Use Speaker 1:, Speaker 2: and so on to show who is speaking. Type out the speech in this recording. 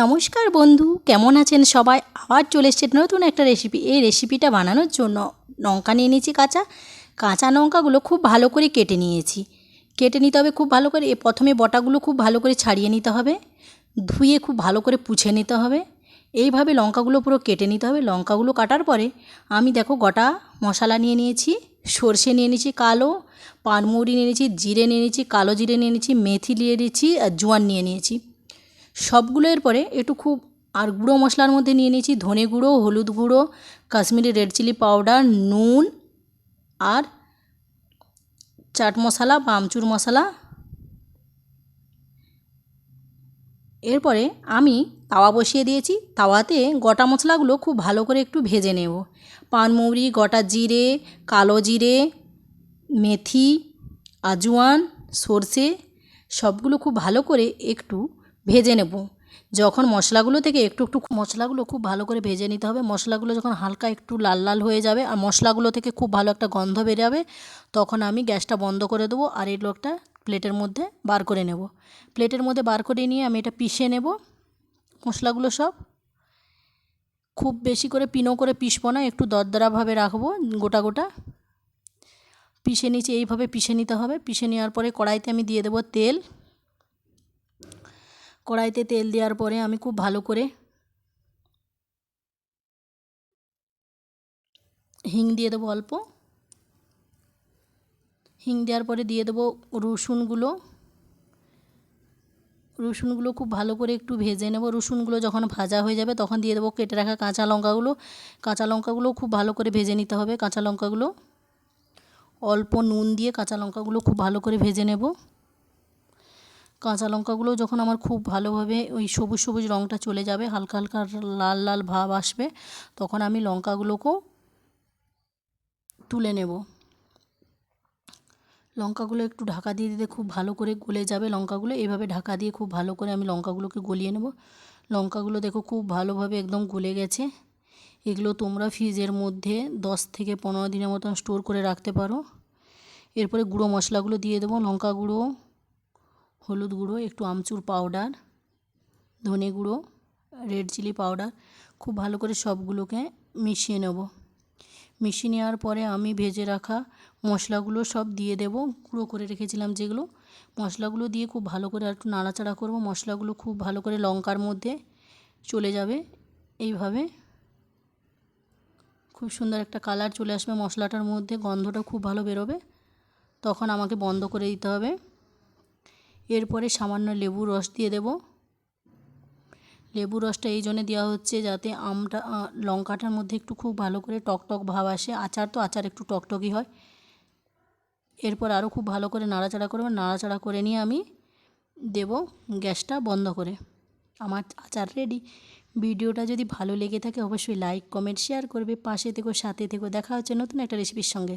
Speaker 1: নমস্কার বন্ধু, কেমন আছেন সবাই? আবার চলে এসছে নতুন একটা রেসিপি এই রেসিপিটা বানানোর জন্য লঙ্কা নিয়ে নিয়েছি কাঁচা। কাঁচা লঙ্কাগুলো খুব ভালো করে কেটে নিয়েছি। কেটে নিতে হবে খুব ভালো করে। এ প্রথমে বটাগুলো খুব ভালো করে ছাড়িয়ে নিতে হবে। ধুয়ে খুব ভালো করে পুছে নিতে হবে। এইভাবে লঙ্কাগুলো পুরো কেটে নিতে হবে। লঙ্কাগুলো কাটার পরে আমি দেখো গোটা মশলা নিয়ে নিয়েছি। সর্ষে নিয়ে নিয়েছি কালো, পানমৌরি নিয়ে নিয়েছি, জিরে নিয়ে নিয়েছি, কালো জিরে নিয়ে নিয়েছি, মেথি নিয়ে নিয়েছি, আর জোয়ান নিয়ে নিয়েছি। সবগুলো এরপরে একটু খুব আর গুঁড়ো মশলার মধ্যে নিয়ে নিয়েছি ধনে গুঁড়ো, হলুদ গুঁড়ো, কাশ্মীরি রেড চিলি পাউডার নুন আর চাট মশলা বা আমচুর মশলা। এরপরে আমি তাওয়া বসিয়ে দিয়েছি। তাওয়াতে গোটা মশলাগুলো খুব ভালো করে একটু ভেজে নেব। পানমৌরি গোটা জিরে, কালো জিরে, মেথি, আজওয়ান, সর্ষে সবগুলো খুব ভালো করে একটু ভেজে নেব। যখন মশলাগুলো থেকে একটু একটু মশলাগুলো খুব ভালো করে ভেজে নিতে হবে, মশলাগুলো যখন হালকা একটু লাল লাল হয়ে যাবে আর মশলাগুলো থেকে খুব ভালো একটা গন্ধ বেরোবে, তখন আমি গ্যাসটা বন্ধ করে দেবো আর এই লোকটা প্লেটের মধ্যে বার করে নেব। প্লেটের মধ্যে বার করে নিয়ে আমি এটা পিষে নেব, মশলাগুলো সব। খুব বেশি করে পিনো করে পিষবো না, একটু দরদরাভাবে রাখব গোটা গোটা। পিষে নিচে এইভাবে পিষে নিতে হবে, পিষে নেওয়ার পরে কড়াইতে আমি দিয়ে দেবো তেল। কড়াইতে তেল দেওয়ার পরে আমি খুব ভালো করে হিং দিয়ে দেবো অল্প। হিং দেওয়ার পরে দিয়ে দেবো রসুনগুলো। রসুনগুলো খুব ভালো করে একটু ভেজে নেব। রসুনগুলো যখন ভাজা হয়ে যাবে তখন দিয়ে দেবো কেটে রাখা কাঁচা লঙ্কাগুলো। কাঁচা লঙ্কাগুলো খুব ভালো করে ভেজে নিতে হবে কাঁচা লঙ্কাগুলো। অল্প নুন দিয়ে কাঁচা লঙ্কাগুলো খুব ভালো করে ভেজে নেব। কাঁচা লঙ্কাগুলো যখন আমার খুব ভালোভাবে ওই সবুজ সবুজ রঙটা চলে যাবে, হালকা হালকা লাল লাল ভাব আসবে, তখন আমি লঙ্কাগুলোকেও তুলে নেব। লঙ্কাগুলো একটু ঢাকা দিয়ে দিতে খুব ভালো করে গলে যাবে লঙ্কাগুলো। এভাবে ঢাকা দিয়ে খুব ভালো করে আমি লঙ্কাগুলোকে গলিয়ে নেব। লঙ্কাগুলো দেখো খুব ভালোভাবে একদম গলে গেছে। এগুলো তোমরা ফ্রিজের মধ্যে দশ থেকে পনেরো দিনের মতন স্টোর করে রাখতে পারো। এরপরে গুঁড়ো মশলাগুলো দিয়ে দেবো লঙ্কা গুঁড়ো হলুদ গুঁড়ো, একটু আমচুর পাউডার ধনে গুঁড়ো রেড চিলি পাউডার খুব ভালো করে সবগুলোকে মিশিয়ে নেব। মিশিয়ে নেওয়ার পরে আমি ভেজে রাখা মশলাগুলো সব দিয়ে দেব। গুঁড়ো করে রেখেছিলাম যেগুলো। মশলাগুলো দিয়ে খুব ভালো করে একটু নাড়াচাড়া করব। মশলাগুলো খুব ভালো করে লঙ্কার মধ্যে চলে যাবে। এইভাবে খুব সুন্দর একটা কালার চলে আসবে মশলাটার মধ্যে, গন্ধটা খুব ভালো বেরোবে। তখন আমাকে বন্ধ করে দিতে হবে। এরপরে সামান্য লেবুর রস দিয়ে দেব। লেবুর রসটা এই জন্যে দেওয়া হচ্ছে যাতে আমটা লঙ্কাটার মধ্যে একটু খুব ভালো করে টক টক ভাব আসে। আচার তো আচার একটু টকটকই হয়। এরপর আরও খুব ভালো করে নাড়াচাড়া করব। নাড়াচাড়া করে নিয়ে আমি দেব গ্যাসটা বন্ধ করে। আমার আচার রেডি। ভিডিওটা যদি ভালো লেগে থাকে অবশ্যই লাইক, কমেন্ট, শেয়ার করবে। পাশে থেকো, সাথে থেকো। দেখা হচ্ছে নতুন একটা রেসিপির সঙ্গে।